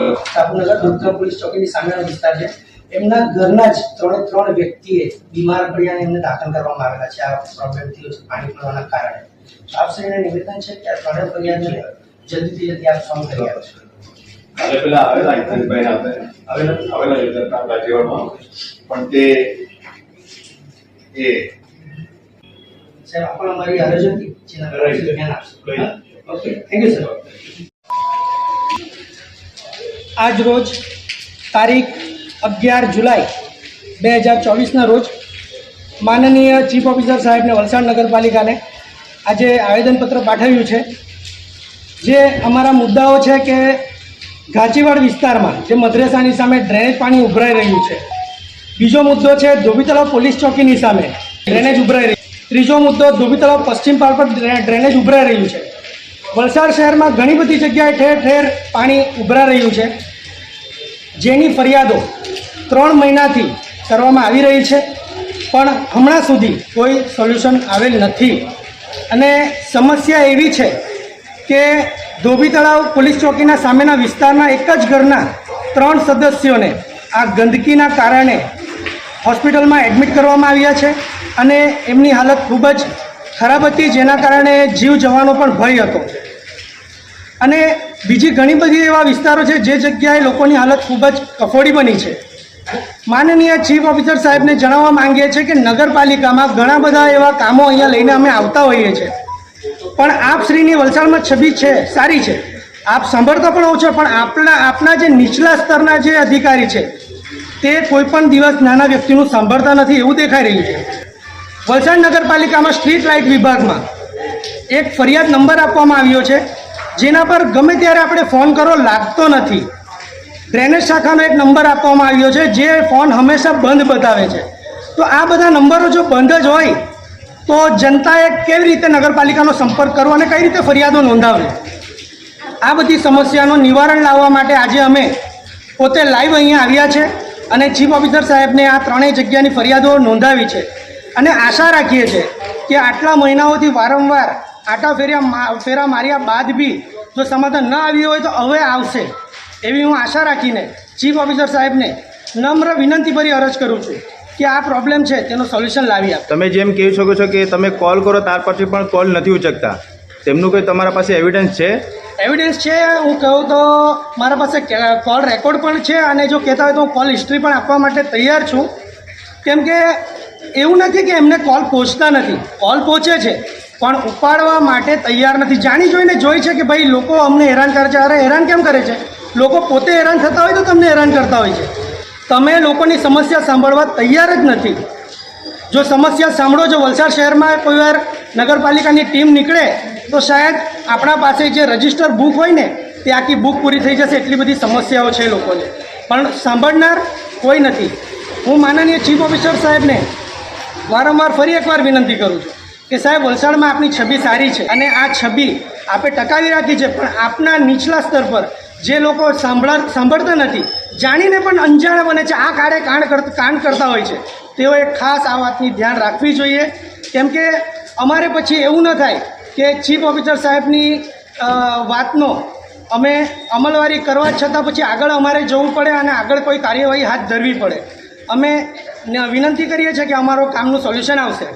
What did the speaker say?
સાપુનગર દુર્ગમ પોલીસ ચોકીની સામેનો વિસ્તાર છે. એમના ઘરના જ ત્રણે ત્રણ વ્યક્તિએ બીમાર પડ્યા અને એમને દાખલ કરવામાં આવેલા છે. આ પ્રોબ્લેમ થયો છે પાણી પડવાના કારણે. આપશ્રીને નિવેદન છે કે આ ત્રણેય ફરિયાદને જલ્દીથી જલ્દી આપ સોલ્વ કરી આપો. કાલે પેલા આવેલા હિતેશભાઈ આવેલા આવેલા યોજના રાજ્યવાળમાં પણ તે એ સાહેબ આપણે અમારી અરજ હતી જેના? ઓકે થેન્ક યુ સર આજ રોજ તારીખ અગિયાર જુલાઈ બે હજાર ચોવીસના રોજ માનનીય ચીફ ઓફિસર સાહેબને વલસાડ નગરપાલિકાને આજે આવેદનપત્ર પાઠવ્યું છે. જે અમારા મુદ્દાઓ છે કે ઘાંચીવાડ વિસ્તારમાં જે મદ્રેસાની સામે ડ્રેનેજ પાણી ઉભરાઈ રહ્યું છે. બીજો મુદ્દો છે ધોબી તળાવ પોલીસ ચોકીની સામે ડ્રેનેજ ઉભરાઈ રહ્યું ત્રીજો મુદ્દો ધોબી તળાવ પશ્ચિમ પાર પર ડ્રેનેજ ઉભરાઈ રહ્યું છે. વલસાડ શહેરમાં ઘણી બધી જગ્યાએ ઠેર ઠેર પાણી ઉભરા રહ્યું છે. જેની ફરિયાદો ત્રણ મહિનાથી કરવામાં આવી રહી છે, પણ હમણાં સુધી કોઈ સોલ્યુશન આવેલ નથી. અને સમસ્યા એવી છે કે ધોબી તળાવ પોલીસ ચોકીના સામેના વિસ્તારના એક જ ઘરના ત્રણ સદસ્યોને આ ગંદકીના કારણે હોસ્પિટલમાં એડમિટ કરવામાં આવ્યા છે અને એમની હાલત ખૂબ જ ખરાબ હતી, જેના કારણે જીવ જવાનો પણ ભય હતો. અને બીજી ઘણી બધી એવા વિસ્તારો છે જે જગ્યાએ લોકોની હાલત ખૂબ જ કફોડી બની છે. માનનીય ચીફ ઓફિસર સાહેબને જણાવવા માંગીએ છીએ કે નગરપાલિકામાં ઘણા બધા એવા કામો અહીંયા લઈને અમે આવતા હોઈએ છીએ. પણ આપ શ્રીની વલસાડમાં છબી છે, સારી છે. આપ સાંભળતા પણ હોવ છો, પણ આપણા આપના જે નીચલા સ્તરના જે અધિકારી છે, તે કોઈ પણ દિવસ નાના વ્યક્તિનું સાંભળતા નથી એવું દેખાઈ રહ્યું છે. વલસાડ નગરપાલિકામાં સ્ટ્રીટ લાઇટ વિભાગમાં એક ફરિયાદ નંબર આપવામાં આવ્યો છે. જેના પર ગમે ત્યારે આપણે ફોન કરો લાગતો નથી. ડ્રેનેજ શાખાનો એક નંબર આપવામાં આવ્યો છે, જે ફોન હંમેશા બંધ બતાવે છે. તો આ બધા નંબરો જો બંધ જ હોય, તો જનતાએ કેવી રીતે નગરપાલિકાનો સંપર્ક કરવો અને કઈ રીતે ફરિયાદો નોંધાવવી? આ બધી સમસ્યાનું નિવારણ લાવવા માટે આજે અમે પોતે લાઈવ અહીંયા આવ્યા છે અને ચીફ ઓફિસર સાહેબને આ ત્રણેય જગ્યાની ફરિયાદો નોંધાવી છે. અને આશા રાખીએ છીએ કે આટલા મહિનાઓથી વારંવાર આટા ફેર્યા ફેરા માર્યા બાદ બી જો સમાધાન ન આવ્યું હોય તો હવે આવશે. એવી હું આશા રાખીને ચીફ ઓફિસર સાહેબને નમ્ર વિનંતીભરી અરજ કરું છું કે આ પ્રોબ્લેમ છે તેનું સોલ્યુશન લાવી આપ. તમે જેમ કહી શકો છો કે તમે કોલ કરો ત્યાર પછી પણ કોલ નથી ઉચકતા. તેમનું કોઈ તમારા પાસે એવિડન્સ છે? એવિડન્સ છે હું કહું તો મારા પાસે કોલ રેકોર્ડ પણ છે અને જો કહેતા હોય તો હું કોલ હિસ્ટ્રી પણ આપવા માટે તૈયાર છું. કેમ કે એવું નથી કે એમને કોલ પહોંચતા નથી. કોલ પહોંચે છે. પણ ઉપાડવા માટે તૈયાર નથી. જાણી જોઈને જોઈ છે કે ભાઈ લોકો અમને હેરાન કરે છે. અરે, હેરાન કેમ કરે છે? લોકો પોતે હેરાન થતા હોય તો તમને હેરાન કરતા હોય છે. તમે લોકોની સમસ્યા સાંભળવા તૈયાર જ નથી. જો સમસ્યા સાંભળો, જો વલસાડ શહેરમાં કોઈ વાર નગરપાલિકાની ટીમ નીકળે, તો શાયદ આપણા પાસે જે રજિસ્ટર બુક હોય ને, તે આખી બુક પૂરી થઈ જશે. એટલી બધી સમસ્યાઓ છે લોકોને. પણ સાંભળનાર કોઈ નથી. હું માનનીય ચીફ ઓફિસર સાહેબને વારંવાર ફરી એકવાર વિનંતી કરું છું. કે સાહેબ, વલસાડમાં આપની છબી સારી છે અને આ છબી આપણે ટકાવી રાખી છે, પણ આપના નીચલા સ્તર પર જે લોકો સાંભળા, સાંભળતા નથી, જાણીને પણ અંજાણ બને છે, આ કાળે કાંડ કાંડ કરતા હોય છે. તેઓએ ખાસ આ વાતની ધ્યાન રાખવી જોઈએ. કેમ કે અમારે પછી એવું ન થાય કે ચીફ ઓફિસર સાહેબની વાતનો અમે અમલવારી કરવા છતાં પછી આગળ અમારે જવું પડે અને આગળ કોઈ કાર્યવાહી હાથ ધરવી પડે. અમે વિનંતી કરીએ છીએ કે અમારો કામનું સોલ્યુશન આવશે.